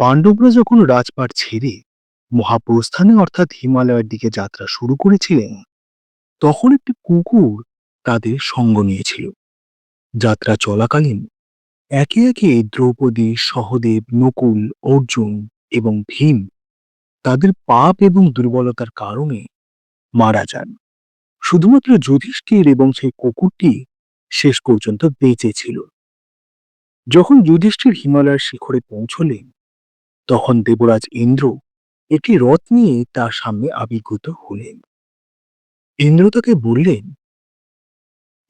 পাণ্ডবরা যখন রাজপাট ছেড়ে মহাপ্রস্থানে অর্থাৎ হিমালয়ের দিকে যাত্রা শুরু করেছিলেন, তখন একটি কুকুর তাদের সঙ্গ নিয়েছিল। যাত্রা চলাকালীন একে একে দ্রৌপদী, সহদেব, নকুল, অর্জুন এবং ভীম তাদের পাপ এবং দুর্বলতার কারণে মারা যান। শুধুমাত্র যুধিষ্ঠির এবং সেই কুকুরটি শেষ পর্যন্ত বেঁচে ছিল। যখন যুধিষ্ঠির হিমালয়ের শিখরে পৌঁছলেন তখন দেবরাজ ইন্দ্র একটি রথ নিয়ে তার সামনে আবির্ভূত হলেন। ইন্দ্র তাকে বললেন,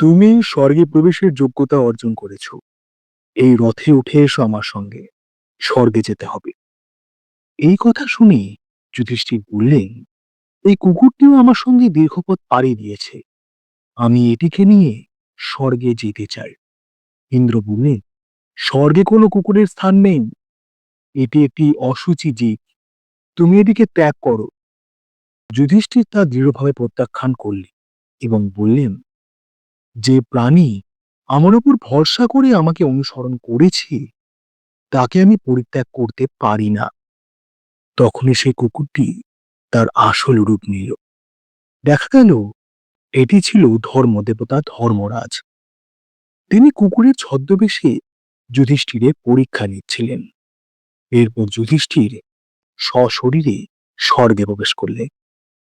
তুমি স্বর্গে প্রবেশের যোগ্যতা অর্জন করেছ। এই রথে উঠে এসো আমার সঙ্গে। স্বর্গে যেতে হবে। এই কথা শুনে যুধিষ্ঠির বললেন, এই কুকুরটিও আমার সঙ্গে দীর্ঘপথ পাড়ি দিয়েছে। আমি এটিকে নিয়ে স্বর্গে যেতে চাই। ইন্দ্র বললেন, স্বর্গে কোনো কুকুরের স্থান নেই। এটি একটি অসুচি জীব। তুমি এটিকে ত্যাগ করো। যুধিষ্ঠির তা দৃঢ়ভাবে প্রত্যাখ্যান করলেন এবং বললেন, যে প্রাণী আমার উপর ভরসা করে আমাকে অনুসরণ করেছে, তাকে আমি পরিত্যাগ করতে পারি না। তখনই সেই কুকুরটি তার আসল রূপ নিল। দেখা গেল, এটি ছিল ধর্মদেবতা ধর্মরাজ। তিনি কুকুরের ছদ্মবেশে যুধিষ্ঠিরের পরীক্ষা নিচ্ছিলেন। এরপর যুধিষ্ঠির সশরীরে স্বর্গে প্রবেশ করলেন।